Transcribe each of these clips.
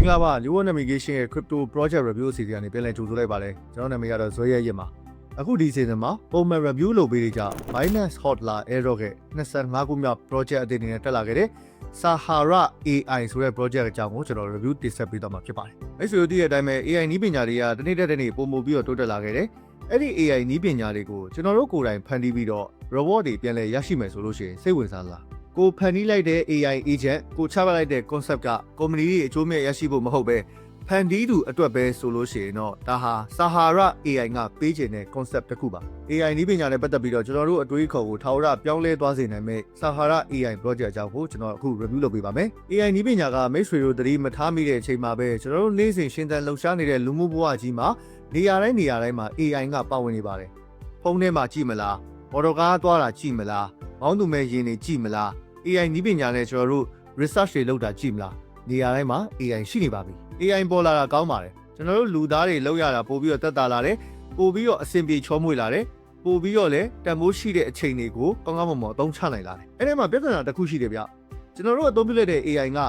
င်္ဂလာပါ New World Navigation ရဲ့ Crypto Project Review အစီအစဉ်ကနေပြန်လည်ကြိုဆိုလိုက်ပါတယ်ကျွန်တော်နာမည်ကတော့ဇွဲရဲရစ်ပါအခုဒီ season မှာပုံမှန် review လုပ်ပေးကြ Binance Hotla Airdrop ရဲ့25ခုမြောက် project အသစ်အနေနဲ့တက်လာခဲ့တဲ့ Sahara AI ဆိုတဲ့ project အကြောင်းကိုကျွန်တော် review တင်ဆက်ပေးတော့မှာဖြစ်ပါတယ်အဲ့ဆိုဒီအတိုင်းပဲ AI နည်းပညာတွေကတနေ့တစ်နေ့ပုံမူပြီးတော့တိုးတက်လာခဲ့တယ်အဲ့ဒီ AI နည်းပညာတွေကိုကျွန်တော်တို့ကိုယ်တိုင်ဖန်တီးပြီးတော့ reward တွေပြန်လည်ရရှိမယ်ဆိုလို့ရှိရင်စိတ်ဝင်စားလား ကိုဖန်တီးလိုက်တဲ့ AI agent ကိုချပလိုက်တဲ့ concept ကကုမ္ပဏီတွေအကျိုးမဲ့ရရှိဖို့မဟုတ်ပဲဖန်တီးသူအတွက်ပဲဆိုလို့ရှိရင်တော့ဒါဟာ Sahara AI ကပေးချင်တဲ့ concept တစ်ခုပါ AI နည်းပညာနဲ့ပတ်သက်ပြီးတော့ကျွန်တော်တို့အတွေးခေါ်ကိုထာဝရပြောင်းလဲသွားစေနိုင်မဲ့ Sahara AI project အကြောင်းကိုကျွန်တော်အခု review လုပ်ပေးပါမယ် AI နည်းပညာကမိတ်ဆွေတို့သတိမထားမိတဲ့အချိန်မှာပဲကျွန်တော်တို့နေ့စဉ်ရှင်းတန်းလှုပ်ရှားနေတဲ့လူမှုဘဝကြီးမှာနေရာတိုင်းနေရာတိုင်းမှာ AI ကပါဝင်နေပါတယ်ဖုန်းထဲမှာကြည့်မလားမော်တော်ကားသွားတာကြည့်မလား မောင်းသူမဲ့ယင်နေကြည့်မလား AI နည်းပညာနဲ့ကျွန်တော်တို့ research တွေလုပ်တာကြည့်မလားနေရာတိုင်းမှာ AI ရှိနေပါပြီ AI ပေါ်လာတာကောင်းပါတယ်ကျွန်တော်တို့လူသားတွေလောက်ရတာပို့ပြီးတော့တက်တာလာတယ်ပို့ပြီးတော့အဆင်ပြေချောမွေ့လာတယ်ပို့ပြီးတော့လည်းတန်ဖိုးရှိတဲ့အချိန်တွေကိုကောင်းကောင်းမွန်မွန်အသုံးချနိုင်လာတယ်အဲ့ဒီမှာပြဿနာတစ်ခုရှိတယ်ဗျကျွန်တော်တို့အသုံးပြုလိုက်တဲ့ AI က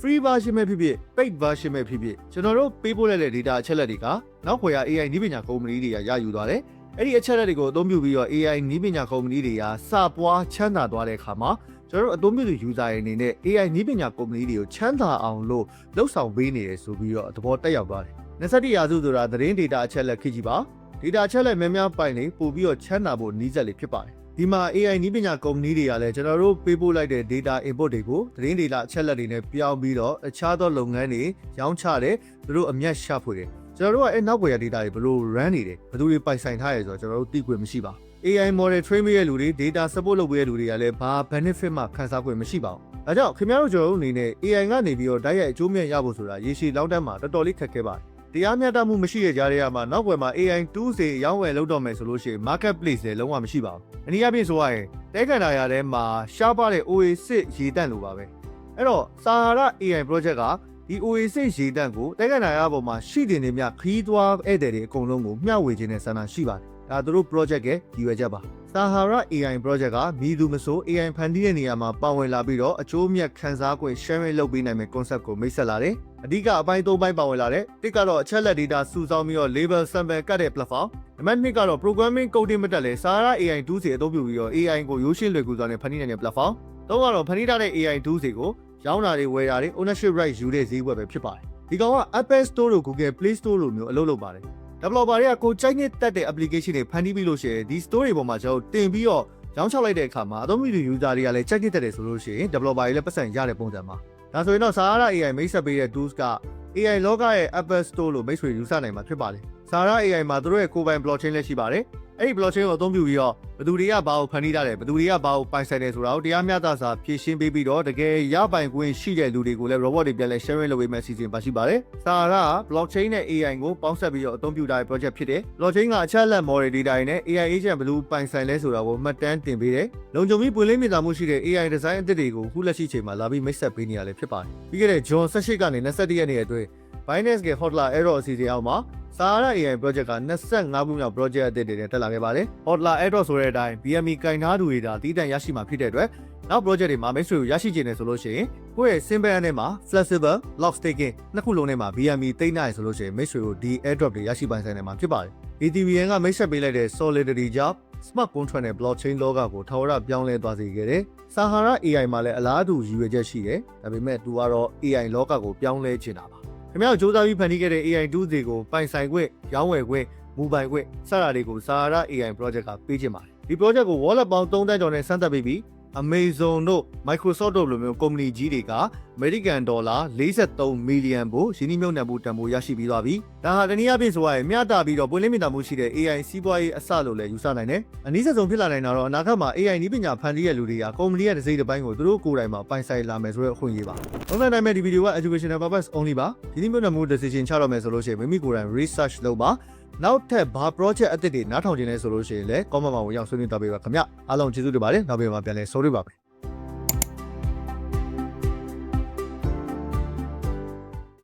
free version ပဲဖြစ်ဖြစ် paid version ပဲဖြစ်ဖြစ်ကျွန်တော်တို့ပေးပို့လိုက်တဲ့ data အချက်လက်တွေကနောက်ခွေရ AI နည်းပညာကုမ္ပဏီတွေကရယူသွားတယ် အဲ့ဒီအချက်လက်တွေကိုအသုံးပြုပြီးတော့ AI နည်းပညာကုမ္ပဏီတွေကစပွားချမ်းသာသွားတဲ့အခါမှာကျွန်တော်တို့အသုံးပြုသူ user တွေအနေနဲ့ AI နည်းပညာကုမ္ပဏီတွေကိုချမ်းသာအောင်လို့လှုပ်ဆောင်ပေးနေတယ်ဆိုပြီးတော့သဘောတက်ရောက်သွားတယ်။21ရာစုဆိုတာသတင်း data အချက်လက်ခေတ်ကြီးပါ။ data အချက်လက်များများပိုင်နေပို့ပြီးတော့ချမ်းသာဖို့နည်းစက်လေးဖြစ်ပါတယ်။ဒီမှာ AI နည်းပညာကုမ္ပဏီတွေကလည်းကျွန်တော်တို့ပေးပို့လိုက်တဲ့ data input တွေကိုသတင်း data အချက်လက်တွေနဲ့ပြောင်းပြီးတော့အခြားသောလုပ်ငန်းတွေရောင်းချတယ်သူတို့အမျက်ရှာဖွေတယ် ကျွန်တော်တို့ကအဲ့နောက်ွယ်ရ data တွေဘယ်လို run နေတယ်ဘယ်သူတွေပိုင်ဆိုင်ထားရဲဆိုတော့ကျွန်တော်တို့သိခွင့်မရှိပါဘူး AI model train ပေးတဲ့လူတွေ data support လုပ်ပေးတဲ့လူတွေကလည်းဘာ benefit မှခံစား권မရှိပါဘူး။ဒါကြောင့်ခင်ဗျားတို့ကျွန်တော်တို့အနေနဲ့ AI ကနေပြီးတော့တိုက်ရိုက်အကျိုးမြတ်ရဖို့ဆိုတာရေရှည်လောက်တန်းမှာတော်တော်လေးခက်ခဲပါတယ်။တရားမျှတမှုမရှိတဲ့ကြားတွေကမှနောက်ွယ်မှာ AI tools တွေရောင်းဝယ်လုပ်တော့မယ်ဆိုလို့ရှိရင် marketplace တွေလုံးဝမရှိပါဘူး။အနည်းအားဖြင့်ဆိုရရင်တဲကန်တာရထဲမှာရှားပါတဲ့ OA6 ရေတန့်လိုပါပဲ။အဲ့တော့ Sahara AI project က ဒီ OA6 ရေတန့်ကိုတဲကန်တာရပေါ်မှာရှိတင်နေမြခီးသွားဧည့်သည်တွေအကုန်လုံးကိုမျှဝေခြင်းနဲ့ဆန္ဒရှိပါတယ်။ဒါသူတို့ project ရဲ့ရည်ရွယ်ချက်ပါ Sahara AI project ကမိသူမဆို AI ဖန်တီးတဲ့နေရာမှာပါဝင်လာပြီးတော့အကျိုးမြတ်ခံစား권 sharing လုပ်ပေးနိုင်မယ့် concept ကိုမိတ်ဆက်လာတယ်။အဓိကအပိုင်း၃ပိုင်းပါဝင်လာတယ်။တစ်ကတော့အချက်လက် data စုဆောင်းပြီးတော့ label sample ကတ်တဲ့ platform ။နံပါတ်2ကတော့ programming coding မတက်လဲ Sahara AI tools တွေအသုံးပြုပြီးတော့ AI ကိုရိုးရှင်းလွယ်ကူစွာနဲ့ဖန်တီးနိုင်တဲ့ platform ။သုံးကတော့ဖန်တီးထားတဲ့ AI tools တွေကို ရောင်းတာတွေဝယ်တာတွေ ownership right ယူတဲ့ဈေးကွက်ပဲဖြစ်ပါတယ်။ဒီကောင်က Apple Store တို့ Google Play Store တို့မျိုးအလုပ်လုပ်ပါတယ် developer တွေကကိုကြိုက်နေတတ်တဲ့ application တွေဖန်တီးပြီးလို့ရှိရင်ဒီ story ပေါ်မှာကျွန်တော်တင်ပြီးတော့ရောင်းချလိုက်တဲ့အခါမှာအသုံးပြုသူ user တွေကလည်းကြိုက်နေတတ်တယ်ဆိုလို့ရှိရင် developer တွေလည်းပတ်စံရတဲ့ပုံစံမှာဒါဆိုရင်တော့ Sahara AI မိတ်ဆက်ပေးတဲ့ tools က AI လောကရဲ့ Apple Store လို့မိတ်ဆွေယူဆနိုင်မှာဖြစ်ပါတယ် Sahara AI မှာသူတို့ရဲ့ကိုယ်ပိုင် blockchain လည်းရှိပါတယ် အဲ့ဒီ blockchain ကိုအသုံးပြုပြီးတော့ဘယ်သူတွေကဘာကိုဖန်တီးထားတယ်ဘယ်သူတွေကဘာကိုပိုင်ဆိုင်တယ်ဆိုတာကိုတရားမျှတစွာဖြည့်ရှင်းပေးပြီးတော့တကယ်ရပိုင်ခွင့်ရှိတဲ့လူတွေကိုလည်း robot တွေပြန်လဲ sharing လုပ်ပေးမယ့်အစီအစဉ်ပါရှိပါတယ်။ Sahara blockchain နဲ့ AI ကိုပေါင်းစပ်ပြီးတော့အသုံးပြုထားတဲ့ project ဖြစ်တယ်။ blockchain ကအချက်အလက် model data တွေနဲ့ AI agent ဘယ်လိုပိုင်ဆိုင်လဲဆိုတာကိုမှတ်တမ်းတင်ပေးတယ်။လုံခြုံပြီးပွင့်လင်းမြင်သာမှုရှိတဲ့ AI design အသစ်တွေကိုခုလက်ရှိချိန်မှာလာပြီးမိတ်ဆက်ပေးနေရလဲဖြစ်ပါတယ်။ပြီးခဲ့တဲ့ John 18ကနေ21ရက်နေ့အတွင်း Binance က Hotla Aero အစီအစဉ်အောက်မှာ Sahara AI project က25ခုမြောက် project အသစ်တွေနဲ့တက်လာခဲ့ပါတယ်။ Hotla Aero ဆိုတဲ့အတိုင်း BME ကင်ထားသူတွေဒါတည်တံ့ရရှိမှာဖြစ်တဲ့အတွက်နောက် project တွေမှာမိတ်ဆွေကိုရရှိခြင်းနဲ့ဆိုလို့ရှိရင်ကိုယ့်ရဲ့ simple နဲ့မှာ flexible lock staking နှစ်ခုလုံးနဲ့မှာ BME သိမ်းနိုင်ဆိုလို့ရှိရင်မိတ်ဆွေကိုဒီ airdrop တွေရရှိပိုင်ဆိုင်နိုင်မှာဖြစ်ပါတယ်။ ETVN ကမိတ်ဆက်ပေးလိုက်တဲ့ Solidity ကြောင့် smart contract နဲ့ blockchain လောကကိုထာဝရပြောင်းလဲသွားစေခဲ့တယ်။ Sahara AI မှာလည်းအလားတူရည်ရွယ်ချက်ရှိတယ်။ဒါပေမဲ့သူကတော့ AI လောကကိုပြောင်းလဲချင်တာပါ။ ခင်ဗျားတို့စူးစမ်းပြီးဖန်တီးခဲ့တဲ့ AI tools တွေကိုပိုင်ဆိုင်ခွင့်၊ရောင်းဝယ်ခွင့်၊မူပိုင်ခွင့်စတာတွေကို Sahara AI project ကပေးချင်ပါတယ်။ဒီ project ကို wallet ပေါင်း3တန်းကျော်နဲ့စမ်းသပ်ပေးပြီး Amazon တို့ Microsoft တို့လိုမျိုးကုမ္ပဏီကြီးတွေက American Dollar 43 million ကိုယင်းနှိမ့်မြုပ်နှံမှုတန်ဖိုးရရှိပြီးသွားပြီ။ဒါဟာတနည်းအားဖြင့်ဆိုရရင်မျှတပြီးတော့ပွင့်လင်းမြင်သာမှုရှိတဲ့ AI စီးပွားရေးအစလို့လည်းယူဆနိုင်တယ်။အနည်းဆက်ဆုံးဖြစ်လာနိုင်တာတော့အနာဂတ်မှာ AI နည်းပညာဖန်တီးရလူတွေကကုမ္ပဏီရဲ့တစ်စိတ်တစ်ပိုင်းကိုသူတို့ကိုယ်တိုင်မှာပိုင်ဆိုင်လာမယ်ဆိုတဲ့အခွင့်အရေးပါ။ပုံစံတိုင်းမဲ့ဒီဗီဒီယိုက educational purpose only ပါ။ယင်းနှိမ့်မြုပ်နှံမှု decision ချတော့မယ်ဆိုလို့ရှိရင်မိမိကိုယ်တိုင် research လုပ်ပါ။ နောက်ထပ်ဘာ project အသစ်တွေနားထောင်ခြင်းလဲဆိုလို့ရှိရင်လည်း comment မှာဝင်ရောက်ဆွေးနွေးတော့ပေးပါခင်ဗျအားလုံးကျေးဇူးတင်ပါတယ်နောက်ပြန်မှာပြန်လဲဆိုရပါမယ်